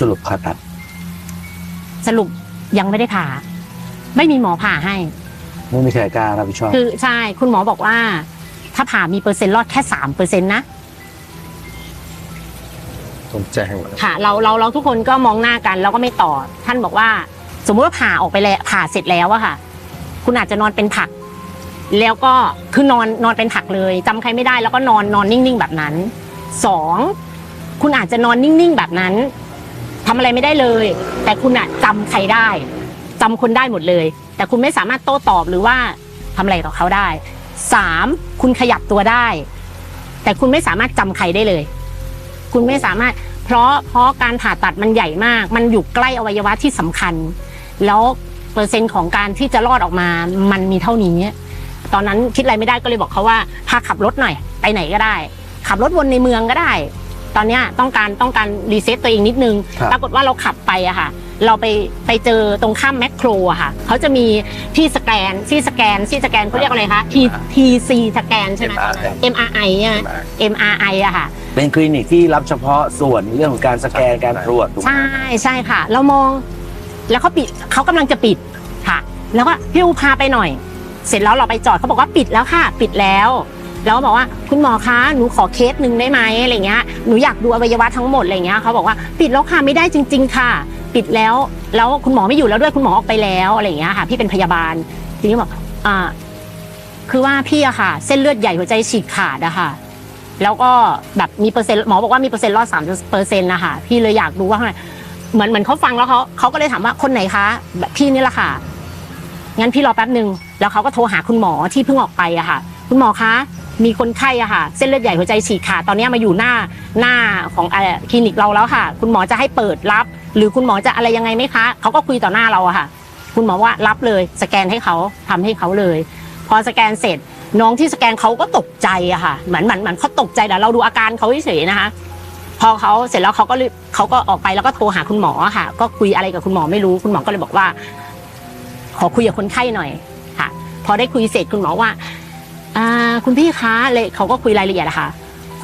สรุปผ่าตัด สรุปยังไม่ได้ผ่า ไม่มีหมอผ่าให้ ไม่มีใครกล้ารับผิดชอบคือใช่คุณหมอบอกว่า ถ้าผ่ามีเปอร์เซ็นต์รอดแค่สามเปอร์เซ็นต์นะต้องแจ้งค่ะ เราเราเราทุกคนก็มองหน้ากันแล้วก็ไม่ตอบท่านบอกว่า สมมติว่าผ่าออกไปแล้วผ่าเสร็จแล้วอะค่ะ คุณอาจจะนอนเป็นผัก แล้วก็คือนอนนอนเป็นผักเลยจำใครไม่ได้แล้วก็นอนนอนนิ่งๆแบบนั้นสองคุณอาจจะนอนนิ่งๆแบบนั้น ทำอะไรไม่ได้เลย แต่คุณอะจำใครได้จำคนได้หมดเลย แต่คุณไม่สามารถโต้ตอบหรือว่าทำอะไรต่อเขาได้สามคุณขยับตัวได้ แต่คุณไม่สามารถจำใครได้เลย คุณไม่สามารถ เพราะเพราะการผ่าตัดมันใหญ่มาก มันอยู่ใกล้อวัยวะที่สำคัญ แล้วเปอร์เซ็นต์ของการที่จะรอดออกมามันมีเท่านี้ ตอนนั้นคิดอะไรไม่ได้ก็เลยบอกเขาว่าพาขับรถหน่อย ไปไหนก็ได้ ขับรถวนในเมืองก็ได้ อนเนี้ยต้องการต้องการรีเซ็ตตัวเองนิดนึง ครับปรากฏว่าเราขับไปอะค่ะ เราไปไปเจอตรงข้ามแมคโครอะค่ะเขาจะมีที่สแกนที่สแกนที่สแกนเขาเรียกอะไรคะ T TC สแกนใช่ไหม MRI ใช่ไหม MRI อะค่ะ เป็นคลินิกที่รับเฉพาะส่วนเรื่องของการสแกนการตรวจถูกไหม ใช่ใช่ค่ะ เรามองแล้วเขาปิดเขากำลังจะปิดค่ะ แล้วก็พี่อูพาไปหน่อย เสร็จแล้วเราไปจอดเขาบอกว่าปิดแล้วค่ะ ปิดแล้ว แล้วบอกว่าคุณหมอคะหนูขอเคสหนึ่งได้ไหมอะไรเงี้ยหนูอยากดูอวัยวะทั้งหมดอะไรเงี้ยเขาบอกว่าปิดแล้วค่ะไม่ได้จริง ๆ ค่ะ ปิดแล้วแล้วคุณหมอไม่อยู่แล้วด้วยคุณหมอออกไปแล้วอะไรเงี้ยค่ะ พี่เป็นพยาบาลทีนี้บอกอ่าคือว่าพี่อะค่ะ เส้นเลือดใหญ่หัวใจฉีกขาดอะค่ะ แล้วก็แบบมีเปอร์เซ็นต์หมอบอกว่ามีเปอร์เซ็นต์รอดสามเปอร์เซ็นต์นะคะพี่เลยอยากรู้ว่าท่าไหร่เหมือนเหมือนเขาฟังแล้วเขาเขาก็เลยถามว่าคนไหนคะแบบพี่นี่แหละค่ะงั้นพี่รอแป๊บหนึ่งแล้วเขาก็โทรหาคุณหมอที่เพิ่งออกไปอะค่ะ คุณหมอคะ มีคนไข้อะค่ะ เส้นเลือดใหญ่หัวใจฉีกขาดตอนนี้มาอยู่หน้าหน้าของคลินิกเราแล้วค่ะ คุณหมอจะให้เปิดรับ หรือคุณหมอจะอะไรยังไงไหมคะเขาก็คุยต่อหน้าเราอะค่ะ คุณหมอว่ารับเลย สแกนให้เขาทำให้เขาเลย พอสแกนเสร็จน้องที่สแกนเขาก็ตกใจอะค่ะเหมือนเหมือนเหมือนเขาตกใจแต่เราดูอาการเขาเฉยๆนะคะ พอเขาเสร็จแล้วเขาก็เขาก็ออกไปแล้วก็โทรหาคุณหมอค่ะ ก็คุยอะไรกับคุณหมอไม่รู้ คุณหมอก็เลยบอกว่า ขอคุยกับคนไข้หน่อยค่ะ พอได้คุยเสร็จคุณหมอว่า อ่าคุณพี่คะเลยเขาก็คุยรายละเอียดอะค่ะ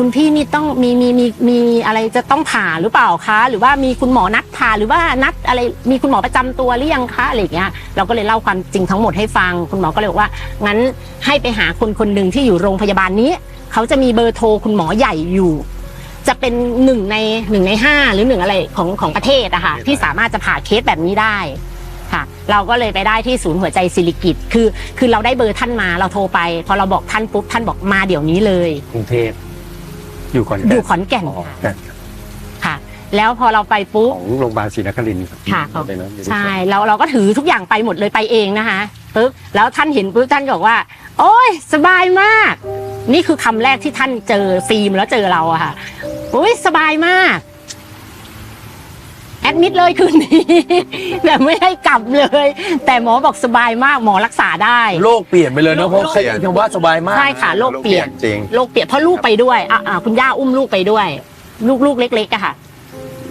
คุณพี่นี่ต้องมีมีมีมีอะไรจะต้องผ่าหรือเปล่าคะ หรือว่ามีคุณหมอนัดผ่าหรือว่านัดอะไรมีคุณหมอประจำตัวหรือยังคะอะไรอย่างเงี้ยเราก็เลยเล่าความจริงทั้งหมดให้ฟัง คุณหมอก็เลยบอกว่างั้นให้ไปหาคนคนหนึ่งที่อยู่โรงพยาบาลนี้ เขาจะมีเบอร์โทรคุณหมอใหญ่อยู่ จะเป็นหนึ่งในหนึ่งในห้าหรือหนึ่งอะไรของของประเทศอะค่ะที่สามารถจะผ่าเคสแบบนี้ได้ค่ะ เราก็เลยไปได้ที่ศูนย์หัวใจศิริกิตคือคือเราได้เบอร์ท่านมาเราโทรไป พอเราบอกท่านปุ๊บท่านบอกมาเดี๋ยวนี้เลย กรุงเทพอยู่ก่อนอยู่ขอนแก่นอ๋อค่ะค่ะ แล้วพอเราไปปุ๊บของโรงพยาบาลศรีนครินทร์ค่ะเลยนะอยู่ที่ ใช่เราเราก็ถือทุกอย่างไปหมดเลยไปเองนะคะปุ๊บแล้วท่านเห็นปุ๊บท่านก็บอกว่า โอ้ยสบายมาก นี่คือคำแรกที่ท่านเจอฟิล์มแล้วเจอเราอะค่ะโอ้ยสบายมาก แอดมิดเลยคืนนี้ แต่ไม่ให้กลับเลย แต่หมอบอกสบายมากหมอรักษาได้ โลกเปลี่ยนไปเลยเนอะเพราะโลกแค่คำว่าสบายมาก ใช่ค่ะโลกเปลี่ยนจริงโรคเปลี่ยนเพราะลูกไปด้วยอะอะคุณย่าอุ้มลูกไปด้วย ลูกลูกเล็กๆอะค่ะ